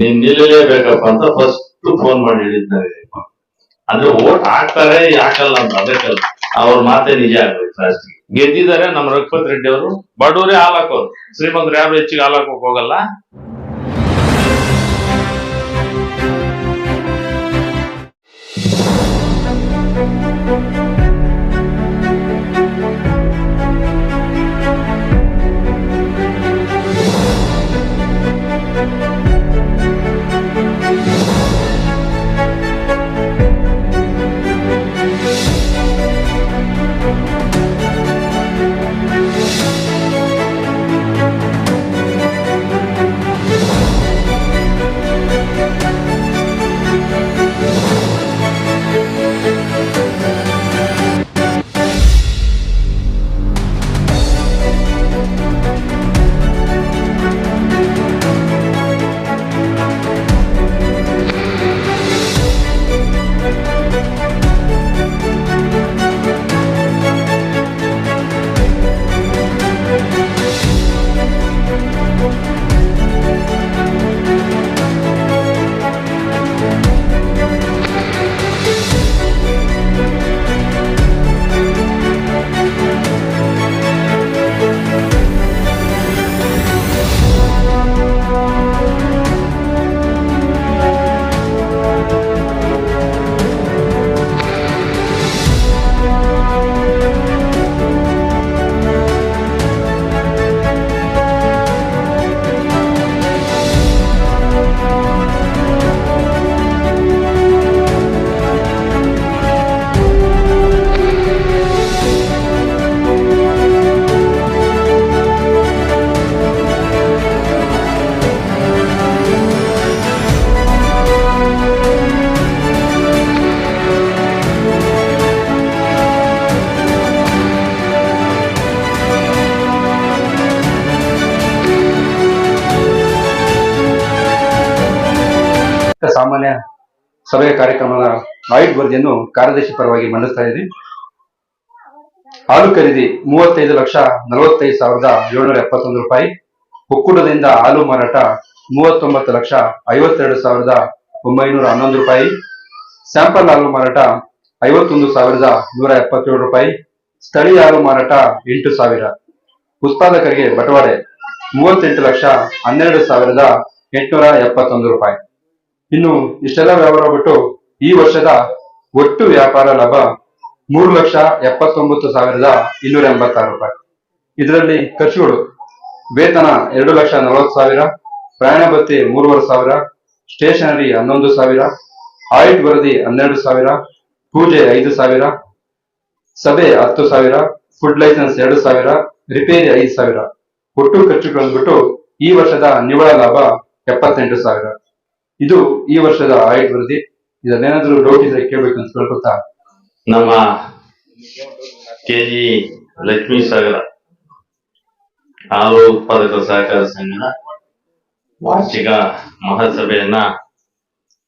ನೀನ್ ನಿಲ್ಲಲೇಬೇಕಪ್ಪ ಅಂತ first phone ಮಾಡಿ ಹೇಳಿದ್ದಾರೆ. ಅಂದ್ರೆ ಓಟ್ ಹಾಕ್ತಾರೆ, ಹಾಕಲ್ಲ ಅಂತ ಅದಕ್ಕಲ್ಲ ಅವ್ರ ಮಾತೆ ನಿಜ ಆಗ್ಬೇಕು ಲಾಸ್ಟ್ ಗೆದ್ದಿದ್ದಾರೆ ನಮ್ಮ ರಘುಪತ್ ರೆಡ್ಡಿ ಅವರು. ಬಡವರೇ ಹಾಲ್ ಹಾಕೋರು. ಶ್ರೀಮಂತರು ಯಾರು ಹೆಚ್ಚಿಗೆ ಹಾಲ್ ಹಾಕೋಕ್ ಹೋಗಲ್ಲ. ಸಾಮಾನ್ಯ ಸಭೆಯ ಕಾರ್ಯಕ್ರಮದ ಆಯುಟ್ ವರದಿಯನ್ನು ಕಾರ್ಯದರ್ಶಿ ಪರವಾಗಿ ಮಂಡಿಸ್ತಾ ಇದ್ದೀನಿ ಹಾಲು ಖರೀದಿ ಮೂವತ್ತೈದು ಲಕ್ಷ ನಲವತ್ತೈದು ಸಾವಿರದ ಏಳ್ನೂರ ಎಪ್ಪತ್ತೊಂದು ರೂಪಾಯಿ. ಒಕ್ಕೂಟದಿಂದ ಹಾಲು ಮಾರಾಟ ಮೂವತ್ತೊಂಬತ್ತು ಲಕ್ಷ ಐವತ್ತೆರಡು ಸಾವಿರದ ಒಂಬೈನೂರ ಹನ್ನೊಂದು ರೂಪಾಯಿ. ಸ್ಯಾಂಪಲ್ ಹಾಲು ಮಾರಾಟ ಐವತ್ತೊಂದು ಸಾವಿರದ ನೂರ ಎಪ್ಪತ್ತೇಳು ರೂಪಾಯಿ. ಸ್ಥಳೀಯ ಹಾಲು ಮಾರಾಟ ಎಂಟು ಸಾವಿರ. ಉತ್ಪಾದಕರಿಗೆ ಬಟವಾಡೆ ಮೂವತ್ತೆಂಟು ಲಕ್ಷ ಹನ್ನೆರಡು ಸಾವಿರದ ಎಂಟುನೂರ ಎಪ್ಪತ್ತೊಂದು ರೂಪಾಯಿ. ಇನ್ನು ಇಷ್ಟೆಲ್ಲ ವ್ಯವಹಾರ ಬಿಟ್ಟು ಈ ವರ್ಷದ ಒಟ್ಟು ವ್ಯಾಪಾರ ಲಾಭ ಮೂರು ಲಕ್ಷ ಎಪ್ಪತ್ತೊಂಬತ್ತು ಸಾವಿರದ ಇನ್ನೂರ ಎಂಬತ್ತಾರು ರೂಪಾಯಿ. ಇದರಲ್ಲಿ ಖರ್ಚುಗಳು ವೇತನ ಎರಡು ಲಕ್ಷ ನಲವತ್ತು ಸಾವಿರ, ಪ್ರಯಾಣ ಭತ್ಯೆ ಮೂರುವರೆ ಸಾವಿರ, ಸ್ಟೇಷನರಿ ಹನ್ನೊಂದು ಸಾವಿರ ಆಯಿಟ್ ವರದಿ ಹನ್ನೆರಡು ಸಾವಿರ, ಪೂಜೆ ಐದು ಸಾವಿರ, ಸಭೆ ಹತ್ತು ಸಾವಿರ, ಫುಡ್ ಲೈಸೆನ್ಸ್ ಎರಡು ಸಾವಿರ, ರಿಪೇರಿ ಐದು ಸಾವಿರ. ಒಟ್ಟು ಖರ್ಚುಗಳನ್ನು ಬಿಟ್ಟು ಈ ವರ್ಷದ ನಿವ್ವಳ ಲಾಭ ಎಪ್ಪತ್ತೆಂಟು ಸಾವಿರ. ಇದು ಈ ವರ್ಷದ ಆಡಿಟ್ ವರದಿ. ಇದನ್ನೇನಾದ್ರೂ ಡೌಟ್ ಇದ್ರೆ ಕೇಳ್ಬೇಕು ಅಂತ ಕೇಳ್ಕೊತಾ ನಮ್ಮ ಕೆಜಿ ಲಕ್ಷ್ಮೀ ಸಾಗರ. ಹಾಲು ಉತ್ಪಾದಕ ಸಹಕಾರ ಸಂಘದ ವಾರ್ಷಿಕ ಮಹಾಸಭೆಯನ್ನ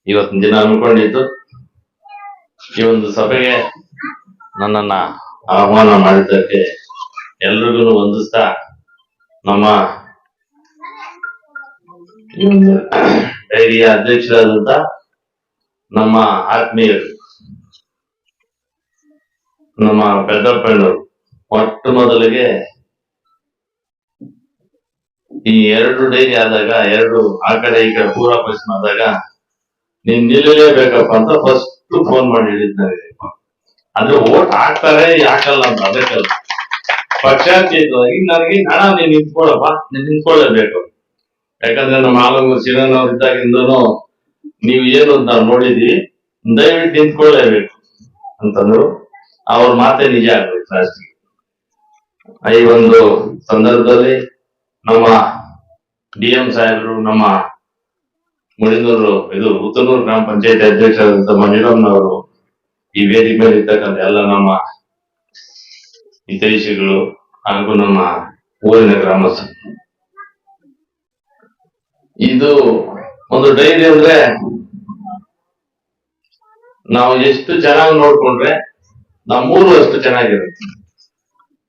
ಇವತ್ತಿನ ದಿನ ಅನ್ಕೊಂಡಿದ್ದು ಈ ಒಂದು ಸಭೆಗೆ ನನ್ನನ್ನ ಆಹ್ವಾನ ಮಾಡಿದ್ದಕ್ಕೆ ಎಲ್ರಿಗೂ ವಂದಿಸ್ತಾ ನಮ್ಮ ಡೈರಿಯ ಅಧ್ಯಕ್ಷರಾದಂತ ನಮ್ಮ ಆತ್ಮೀಯರು, ನಮ್ಮ ಪೆದ್ದಪ್ಪಣ್ಣವರು ಮೊಟ್ಟ ಮೊದಲಿಗೆ ಈ ಎರಡು ಡೈರಿ ಆದಾಗ, ಎರಡು ಆ ಕಡೆ ಈ ಕಡೆ ಪೂರ್ವ ಪಶ್ಚಿಮ ಆದಾಗ, ನೀನ್ ನಿಲ್ಲಲೇಬೇಕಪ್ಪ ಅಂತ ಫಸ್ಟ್ ಫೋನ್ ಮಾಡಿ ಹೇಳಿದ್ದಾರೆ ಅಂದ್ರೆ ಓಟ್ ಹಾಕ್ತಾರೆ, ಹಾಕಲ್ಲ ಅಂತ ಅದಕ್ಕಲ್ಲ. ಪಕ್ಷಾತೀತವಾಗಿ, ನನಗೆ ಹಣ ನೀನ್ ನಿಂತ್ಕೊಳ್ಳಪ್ಪ, ನೀನ್ ನಿಂತ್ಕೊಳ್ಳೇಬೇಕು ಯಾಕಂದ್ರೆ ನಮ್ಮ ಆಲಂಗ ಶಿವನವ್ರು ಇದ್ದಾಗಿಂದನು ನೀವು ಏನು ಅಂತ ನಾವು ನೋಡಿದೀವಿ ದಯವಿಟ್ಟು ನಿಂತ್ಕೊಳ್ಳೇಬೇಕು ಅಂತಂದ್ರು ಅವ್ರ ಮಾತೇ ನಿಜ ಆಗ್ಬೇಕು ಲಾಸ್ಟ್ ಈ ಒಂದು ಸಂದರ್ಭದಲ್ಲಿ ನಮ್ಮ ಡಿ ಎಂ ಸಾಹೇಬರು, ನಮ್ಮ ಮುಳಿನೂರು ಇದು ಉತ್ತನೂರು ಗ್ರಾಮ ಪಂಚಾಯತಿ ಅಧ್ಯಕ್ಷರಾದಂತ ಮಂಜುಳಮ್ಮನವರು ಈ ವೇದಿಕೆ ಮೇಲೆ ಇರ್ತಕ್ಕಂಥ ಎಲ್ಲ ನಮ್ಮ ಹಿತೈಷಿಗಳು ಹಾಗೂ ನಮ್ಮ ಊರಿನ ಗ್ರಾಮಸ್ಥರು. ಇದು ಒಂದು ಡೈರಿ ಅಂದ್ರೆ ನಾವು ಎಷ್ಟು ಚೆನ್ನಾಗಿ ನೋಡ್ಕೊಂಡ್ರೆ ನಮ್ಮೂರು ಅಷ್ಟು ಚೆನ್ನಾಗಿರುತ್ತೆ.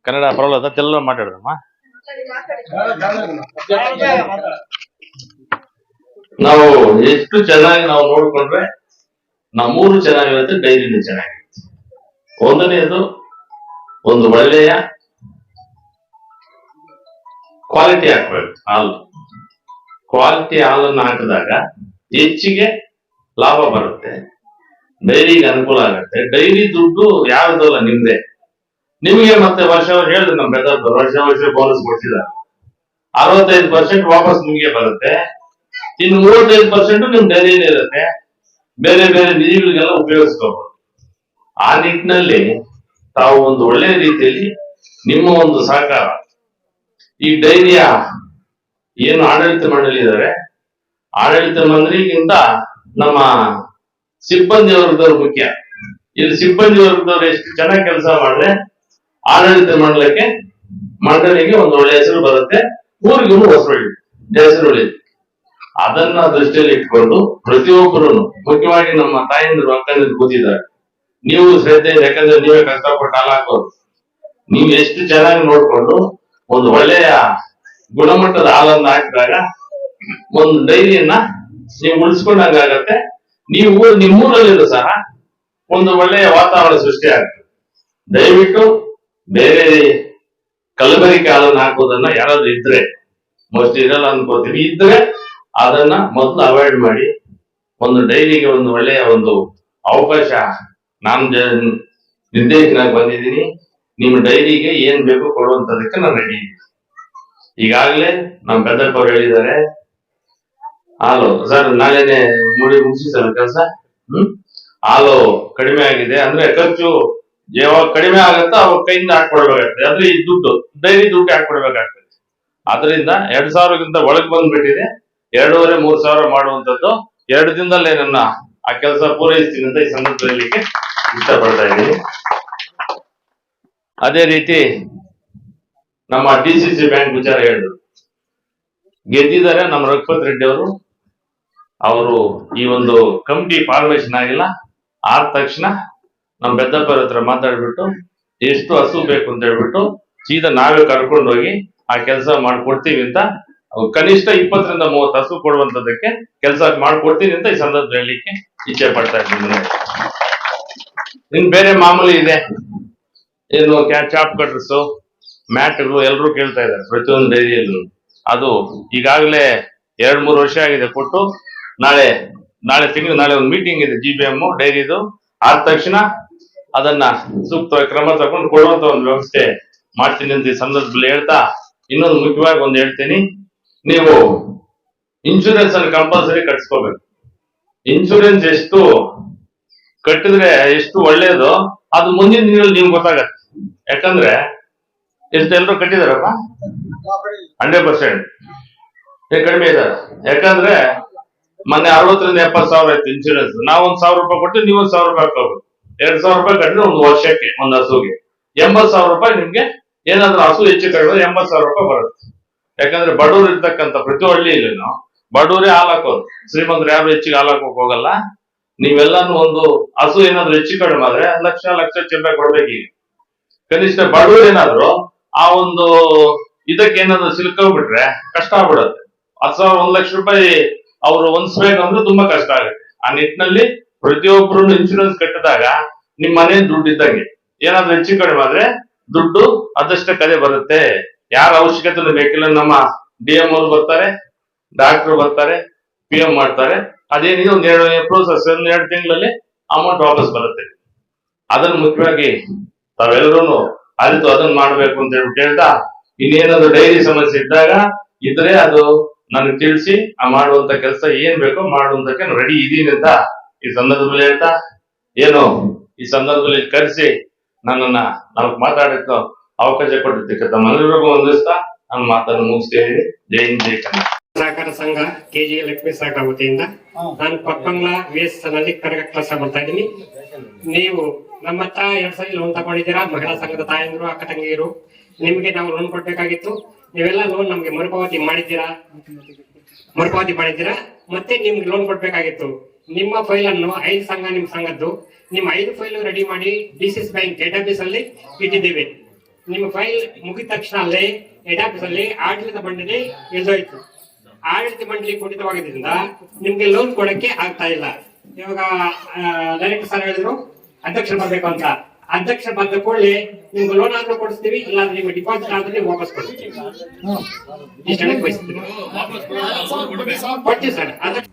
ಕನ್ನಡ ಪರವಾಗಿಲ್ಲ ತೆಲ್ಲ ಮಾತಾಡೋದಮ್ಮ? ನಾವು ಎಷ್ಟು ಚೆನ್ನಾಗಿ ನಾವು ನೋಡ್ಕೊಂಡ್ರೆ ನಮ್ಮೂರು ಚೆನ್ನಾಗಿರುತ್ತೆ ಡೈರಿನೂ ಚೆನ್ನಾಗಿರುತ್ತೆ. ಒಂದನೇದು ಒಂದು ಒಳ್ಳೆಯ ಕ್ವಾಲಿಟಿ ಹಾಕ್ಬೇಕು ಹಾಲು. ಕ್ವಾಲಿಟಿ ಹಾಲನ್ನು ಹಾಕಿದಾಗ ಹೆಚ್ಚಿಗೆ ಲಾಭ ಬರುತ್ತೆ. ಡೈರಿಗೆ ಅನುಕೂಲ ಆಗುತ್ತೆ. ಡೈರಿ ದುಡ್ಡು ಯಾವ್ದಲ್ಲ ನಿಮ್ದೆ. ನಿಮಗೆ ಮತ್ತೆ ವರ್ಷ ವರ್ಷ ಹೇಳಿದ್ರು ನಮ್ಮ ಬೆದರ್ದು ವರ್ಷ ವರ್ಷ ಬೋನಸ್ ಕೊಡ್ತಿದ್ದಾರೆ. ಅರವತ್ತೈದು ಪರ್ಸೆಂಟ್ ವಾಪಸ್ ನಿಮಗೆ ಬರುತ್ತೆ. ಇನ್ನು ಮೂವತ್ತೈದು ಪರ್ಸೆಂಟ್ ನಿಮ್ ಡೈರಿನೇ ಇರುತ್ತೆ. ಬೇರೆ ಬೇರೆ ನಿಧಿಗಳಿಗೆಲ್ಲ ಉಪಯೋಗಿಸ್ಕೋಬಹುದು ಆ ನಿಟ್ಟಿನಲ್ಲಿ ತಾವು ಒಂದು ಒಳ್ಳೆಯ ರೀತಿಯಲ್ಲಿ ನಿಮ್ಮ ಒಂದು ಸಹಕಾರ. ಈ ಡೈರಿಯ ಏನು ಆಡಳಿತ ಮಂಡಳಿ ಇದ್ದಾರೆ ಆಡಳಿತ ಮಂಡಳಿಗಿಂತ ನಮ್ಮ ಸಿಬ್ಬಂದಿ ವರ್ಗದವ್ರು ಮುಖ್ಯ. ಇಲ್ಲಿ ಸಿಬ್ಬಂದಿ ವರ್ಗದವ್ರು ಎಷ್ಟು ಚೆನ್ನಾಗಿ ಕೆಲಸ ಮಾಡಿದ್ರೆ ಆಡಳಿತ ಮಂಡಲಕ್ಕೆ ಮಂಡಳಿಗೆ ಒಂದು ಒಳ್ಳೆ ಹೆಸರು ಬರುತ್ತೆ. ಊರಿಗೂ ಹೆಸರು ಹೆಸರು ಅದನ್ನ ದೃಷ್ಟಿಯಲ್ಲಿ ಇಟ್ಕೊಂಡು ಪ್ರತಿಯೊಬ್ಬರು ಮುಖ್ಯವಾಗಿ ನಮ್ಮ ತಾಯಿಂದರು, ಅಕ್ಕಂದಿರು ಕೂತಿದ್ದಾರೆ. ನೀವು ಶ್ರದ್ಧೆ ಯಾಕಂದ್ರೆ ನೀವೇ ಕಷ್ಟಪಟ್ಟು ಹಾಕೋರು. ನೀವು ಎಷ್ಟು ಚೆನ್ನಾಗಿ ನೋಡ್ಕೊಂಡು ಒಂದು ಒಳ್ಳೆಯ ಗುಣಮಟ್ಟದ ಹಾಲನ್ನ ಹಾಕಿದಾಗ ಒಂದು ಡೈರಿಯನ್ನ ನೀವು ಉಳಿಸ್ಕೊಂಡಂಗಾಗತ್ತೆ ನೀವು ನಿಮ್ಮೂರಲ್ಲಿರೋ ಸಹ ಒಂದು ಒಳ್ಳೆಯ ವಾತಾವರಣ ಸೃಷ್ಟಿ ಆಗ್ತದೆ. ದಯವಿಟ್ಟು ಬೇರೆ ಕಲಬೆರಿಕೆ ಹಾಲನ್ನು ಹಾಕೋದನ್ನ ಯಾರಾದ್ರೂ ಇದ್ರೆ ಮೋಸ್ಟ್ ಇರಲ್ಲ ಅನ್ಕೋತೀವಿ ಇದ್ರೆ ಅದನ್ನ ಮೊದಲು ಅವಾಯ್ಡ್ ಮಾಡಿ ಒಂದು ಡೈರಿಗೆ ಒಂದು ಒಳ್ಳೆಯ ಒಂದು ಅವಕಾಶ ನಾನು ನಿರ್ದೇಶನಾಗಿ ಬಂದಿದ್ದೀನಿ. ನಿಮ್ಮ ಡೈರಿಗೆ ಏನ್ ಬೇಕು ಕೊಡುವಂತದಕ್ಕೆ ನಾನು ರೆಡಿ ಇದ್ದೀನಿ. ಈಗಾಗಲೇ ನಮ್ಮ ಬೆದಪ್ಪ ಅವ್ರು ಹೇಳಿದ್ದಾರೆ. ಹಾಲು ಸರ್ ನಾಳೆನೆ ಮುಡಿ ಮುಗಿಸಿ ಸರ್ ಕೆಲಸ? ಹ್ಮ್? ಹಾಲು ಕಡಿಮೆ ಆಗಿದೆ. ಅಂದ್ರೆ ಖರ್ಚು ಯಾವಾಗ ಕಡಿಮೆ ಆಗುತ್ತೋ ಅವಾಗ ಕೈಯಿಂದ ಹಾಕೊಡ್ಬೇಕಾಗ್ತದೆ ಅಂದ್ರೆ ಈ ದುಡ್ಡು. ಡೈಲಿ ದುಡ್ಡು ಹಾಕೊಡ್ಬೇಕಾಗ್ತದೆ ಅದರಿಂದ ಎರಡ್ ಸಾವಿರಕ್ಕಿಂತ ಒಳಗೆ ಬಂದ್ಬಿಟ್ಟಿದೆ. ಎರಡೂವರೆ, ಮೂರ್ ಸಾವಿರ ಮಾಡುವಂತದ್ದು ಎರಡು ದಿನದಲ್ಲೇ ನನ್ನ ಆ ಕೆಲಸ ಪೂರೈಸ್ತೀನಿ ಅಂತ ಈ ಸಂದರ್ಭದಲ್ಲಿ ಇಷ್ಟಪಡ್ತಾ ಇದ್ದೀನಿ. ಅದೇ ರೀತಿ ನಮ್ಮ ಡಿ ಸಿ ಸಿ ಬ್ಯಾಂಕ್ ವಿಚಾರ ಹೇಳಿದ್ರು. ಗೆದ್ದಿದ್ದಾರೆ ನಮ್ಮ ರಘುಪತ್ ರೆಡ್ಡಿ ಅವರು. ಅವರು ಈ ಒಂದು ಕಮಿಟಿ ಫಾರ್ಮೇಶನ್ ಆಗಿಲ್ಲ. ಆದ ತಕ್ಷಣ ನಮ್ಮ ಬೆದ್ದಪ್ಪರ ಹತ್ರ ಮಾತಾಡ್ಬಿಟ್ಟು, ಎಷ್ಟು ಹಸು ಬೇಕು ಅಂತ ಹೇಳ್ಬಿಟ್ಟು ಸೀದಾ ನಾವೇ ಕರ್ಕೊಂಡು ಹೋಗಿ ಆ ಕೆಲಸ ಮಾಡ್ಕೊಡ್ತೀವಿ ಅಂತ ಕನಿಷ್ಠ ಇಪ್ಪತ್ತರಿಂದ ಮೂವತ್ತು ಹಸು ಕೊಡುವಂತದಕ್ಕೆ ಕೆಲಸ ಮಾಡ್ಕೊಡ್ತೀನಿ ಅಂತ ಈ ಸಂದರ್ಭ ಹೇಳಲಿಕ್ಕೆ ಇಚ್ಛೆ ಪಡ್ತಾ ಇದ್ದೀನಿ ಇನ್ ಬೇರೆ ಮಾಮೂಲಿ ಇದೆ. ಏನು ಕ್ಯಾಚ್ ಆಪ್ ಕಟ್ರಸ್ ಮ್ಯಾಟ್ಗಳು ಎಲ್ಲರೂ ಕೇಳ್ತಾ ಇದ್ದಾರೆ, ಪ್ರತಿಯೊಂದು ಡೈರಿಯಲ್ಲೂ. ಅದು ಈಗಾಗಲೇ ಎರಡು ಮೂರು ವರ್ಷ ಆಗಿದೆ ಕೊಟ್ಟು, ನಾಳೆ ನಾಳೆ ತಿಂಗಳು, ನಾಳೆ ಒಂದು ಮೀಟಿಂಗ್ ಇದೆ ಜಿ ಬಿ ಎಂ ಡೈರಿದು. ಆದ ತಕ್ಷಣ ಅದನ್ನ ಸೂಕ್ತ ಕ್ರಮ ತಗೊಂಡು ಕೊಡುವಂತ ಒಂದು ವ್ಯವಸ್ಥೆ ಮಾಡ್ತೀನಿ ಅಂತ ಈ ಸಂದರ್ಭದಲ್ಲಿ ಹೇಳ್ತಾ ಇನ್ನೊಂದು ಮುಖ್ಯವಾಗಿ ಒಂದು ಹೇಳ್ತೀನಿ. ನೀವು ಇನ್ಶೂರೆನ್ಸ್ ಅನ್ನು ಕಂಪಲ್ಸರಿ ಕಟ್ಸ್ಕೋಬೇಕು. ಇನ್ಶೂರೆನ್ಸ್ ಎಷ್ಟು ಕಟ್ಟಿದ್ರೆ ಎಷ್ಟು ಒಳ್ಳೇದು, ಅದು ಮುಂದಿನ ದಿನದಲ್ಲಿ ನಿಮ್ಗೆ ಗೊತ್ತಾಗತ್ತೆ. ಯಾಕಂದ್ರೆ ಎಷ್ಟು ಎಲ್ಲರೂ ಕಟ್ಟಿದಾರಪ್ಪ? Hundred percent. ಕಡಿಮೆ ಇದ್ದಾರೆ ಯಾಕಂದ್ರೆ ಮೊನ್ನೆ ಅರವತ್ತರಿಂದ ಎಪ್ಪತ್ತು ಸಾವಿರ ಆಯ್ತು ಇನ್ಶೂರೆನ್ಸ್ ನಾವು ಒಂದ್ ಸಾವಿರ ರೂಪಾಯಿ ಕೊಟ್ಟು ನೀವು ಒಂದ್ ಸಾವಿರ ರೂಪಾಯಿ ಹಾಕೋಬೇಕು ಎರಡ್ ಸಾವಿರ ರೂಪಾಯಿ ಕಟ್ಟಿದ್ರೆ ಒಂದು ವರ್ಷಕ್ಕೆ, ಒಂದು ಹಸುಗೆ. ಎಂಬತ್ ಸಾವಿರ ರೂಪಾಯಿ ನಿಮ್ಗೆ ಏನಾದ್ರು ಹಸು ಹೆಚ್ಚು ಕಡಿಮೆ ಎಂಬತ್ ಸಾವಿರ ರೂಪಾಯಿ ಬರುತ್ತೆ. ಯಾಕಂದ್ರೆ ಬಡವರು ಇರ್ತಕ್ಕಂಥ ಪ್ರತಿ ಹಳ್ಳಿಯಲ್ಲೂ ಬಡವರೇ ಹಾಲು ಹಾಕೋದು. ಶ್ರೀಮಂತರು ಯಾರು ಹೆಚ್ಚಿಗೆ ಹಾಲು ಹಾಕೋಕ್ ಹೋಗಲ್ಲ. ನೀವೆಲ್ಲಾನು ಒಂದು ಹಸು ಏನಾದ್ರು ಹೆಚ್ಚು ಕಡಿಮೆ ಆದ್ರೆ ಲಕ್ಷ ಲಕ್ಷ ಚಿಲ್ಲರೆ ಕೊಡ್ಬೇಕು ಕನಿಷ್ಠ ಬಡವರು ಏನಾದ್ರು ಆ ಒಂದು ಇದಕ್ಕೆ ಏನಾದ್ರು ಸಿಲ್ಕೊಂಡ್ಬಿಟ್ರೆ ಕಷ್ಟ ಆಗ್ಬಿಡುತ್ತೆ. ಹತ್ತು ಸಾವಿರ, ಒಂದ್ ಲಕ್ಷ ರೂಪಾಯಿ ಅವರು ಹೊಂದಿಸ್ಬೇಕಂದ್ರೆ ತುಂಬಾ ಕಷ್ಟ ಆಗುತ್ತೆ. ಆ ನಿಟ್ಟಿನಲ್ಲಿ ಪ್ರತಿಯೊಬ್ಬರು ಇನ್ಶೂರೆನ್ಸ್ ಕಟ್ಟಿದಾಗ ನಿಮ್ಮ ಮನೆ ದುಡ್ಡು ಇದ್ದಂಗೆ. ಏನಾದ್ರು ಹೆಚ್ಚು ಕಡಿಮೆ ಆದ್ರೆ ದುಡ್ಡು ಅದಷ್ಟ ಕಲೆ ಬರುತ್ತೆ. ಯಾರ ಅವಶ್ಯಕತೆ ಬೇಕಿಲ್ಲ. ನಮ್ಮ ಡಿ ಎಂ ಅವ್ರು ಬರ್ತಾರೆ ಡಾಕ್ಟರ್ ಬರ್ತಾರೆ ಪಿ ಎಂ ಮಾಡ್ತಾರೆ. ಅದೇನಿದೆ, ಒಂದ್ ಎರಡು ಪ್ರೋಸೆಸ್ ಒಂದ್ ಎರಡು ತಿಂಗಳಲ್ಲಿ ಅಮೌಂಟ್ ವಾಪಸ್ ಬರುತ್ತೆ. ಅದನ್ನ ಮುಖ್ಯವಾಗಿ ತಾವೆಲ್ಲರೂ ಅರಿತು ಅದನ್ನ ಮಾಡ್ಬೇಕು ಅಂತ ಹೇಳ್ಬಿಟ್ಟು ಹೇಳ್ತಾ ಇನ್ನೇನಾದ್ರು ಡೈರಿ ಸಮಸ್ಯೆ ಇದ್ದಾಗ ಇದ್ರೆ ಅದು ನನಗೆ ತಿಳಿಸಿ ಆ ಮಾಡುವಂತ ಕೆಲಸ ಏನ್ ಬೇಕೋ ಮಾಡುವಂತಕ್ಕೆ ರೆಡಿ ಇದೀನಿ ಅಂತ ಈ ಸಂದರ್ಭದಲ್ಲಿ ಹೇಳ್ತಾ ಏನು ಈ ಸಂದರ್ಭದಲ್ಲಿ ಕರೆಸಿ ನನ್ನನ್ನ ನಾವು ಮಾತಾಡಕ್ಕೆ ಅವಕಾಶ ಕೊಟ್ಟಿದ್ದಕ್ಕೆ ತಮ್ಮೆಲ್ಲರಿಗೂ ಹೊಂದಿಸ್ತಾ ನನ್ನ ಮಾತನ್ನು ಮುಗಿಸ್ತೇನೆ ಜೈ ಹಿಂದ್ ಜೈ ಕನ್ನಡ. ಸಹಕಾರ ಸಂಘ ಕೆಜಿ ಲಕ್ಷ್ಮೀ ಸಾಗರ ವತಿಯಿಂದ ನಾನು ಕೊಪ್ಪಂಗ್ಲ ವೇಸ್ನಲ್ಲಿ ಕರಗ ಕೆಲಸ ಮಾಡ್ತಾ ಇದ್ದೀನಿ. ನೀವು ನಮ್ಮ ಹತ್ರ ಎರಡ್ ಸಲ ಲೋನ್ ತಗೊಂಡಿದ್ದೀರಾ? ಮಹಿಳಾ ಸಂಘದ ತಾಯಂದಿರು, ಅಕ್ಕ ತಂಗಿಯರು. ನಿಮಗೆ ನಾವು ಲೋನ್ ಕೊಡ್ಬೇಕಾಗಿತ್ತು. ನೀವೆಲ್ಲ ಲೋನ್ ನಮ್ಗೆ ಮರುಪಾವತಿ ಮಾಡಿದ್ದೀರಾ? ಮರುಪಾವತಿ ಮಾಡಿದ್ದೀರಾ? ಮತ್ತೆ ನಿಮ್ಗೆ ಲೋನ್ ಕೊಡ್ಬೇಕಾಗಿತ್ತು. ನಿಮ್ಮ ಫೈಲ್ ಅನ್ನು ಐದು ಸಂಘ, ನಿಮ್ ಸಂಘದ್ದು. ನಿಮ್ಮ ಐದು ಫೈಲ್ ರೆಡಿ ಮಾಡಿ ಡಿ ಸಿ ಬ್ಯಾಂಕ್ ಆಫೀಸ್ ಅಲ್ಲಿ ಇಟ್ಟಿದ್ದೇವೆ. ನಿಮ್ಮ ಫೈಲ್ ಮುಗಿದ ತಕ್ಷಣ ಅಲ್ಲೇ ಆಫೀಸ್ ಅಲ್ಲಿ ಆಡಳಿತ ಮಂಡಳಿ ಇಳಿದೋಯ್ತು ಆಡಳಿತ ಮಂಡಳಿ ಕುಟಿತವಾಗಿದ್ದರಿಂದ ನಿಮ್ಗೆ ಲೋನ್ ಕೊಡಕ್ಕೆ ಆಗ್ತಾ ಇಲ್ಲ. ಇವಾಗ ಡೈರೆಕ್ಟರ್ ಸರ್ ಹೇಳಿದ್ರು ಅಧ್ಯಕ್ಷರು ಬರ್ಬೇಕು ಅಂತ. ಅಧ್ಯಕ್ಷ ಬಂದ ಕೂಡಲೇ ನಿಮ್ಗೆ ಲೋನ್ ಆದ್ರೂ ಕೊಡಿಸ್ತೀವಿ, ಇಲ್ಲಾಂದ್ರೆ ನಿಮ್ಗೆ ಡಿಪಾಸಿಟ್ ಆದ್ರೆ ವಾಪಸ್ ಕೊಡ್ತೀವಿ. ಬಯಸ್ತೀನಿ ಕೊಡ್ತೀವಿ ಸರ್ ಅಧ್ಯಕ್ಷ